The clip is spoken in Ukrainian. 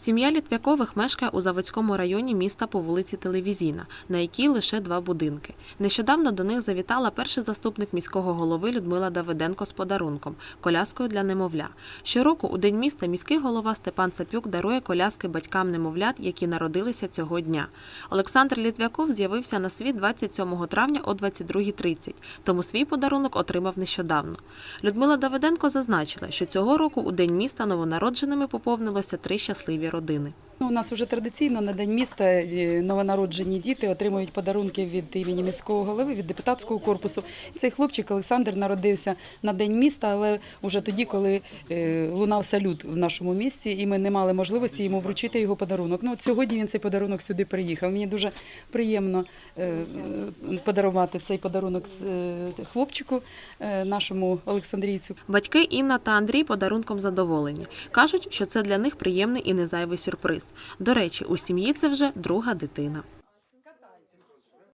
Сім'я Літвякових мешкає у Заводському районі міста по вулиці Телевізійна, на якій лише два будинки. Нещодавно до них завітала перший заступник міського голови Людмила Давиденко з подарунком коляскою для немовля. Щороку у день міста міський голова Степан Цапюк дарує коляски батькам немовлят, які народилися цього дня. Олександр Літвяков з'явився на світ 27 травня о 22.30, тому свій подарунок отримав нещодавно. Людмила Давиденко зазначила, що цього року у день міста новонародженими поповнилося три щасливі родини. Ну, У нас вже традиційно на день міста е, новонароджені діти отримують подарунки від імені міського голови, від депутатського корпусу. Цей хлопчик Олександр народився на день міста, але вже тоді, коли е, лунав салют в нашому місті, і ми не мали можливості йому вручити його подарунок. Ну, от сьогодні він цей подарунок сюди приїхав. Мені дуже приємно е, подарувати цей подарунок хлопчику, нашому Олександрійцю. Батьки Інна та Андрій подарунком задоволені. Кажуть, що це для них приємний і незайвий сюрприз. До речі, у сім'ї це вже друга дитина.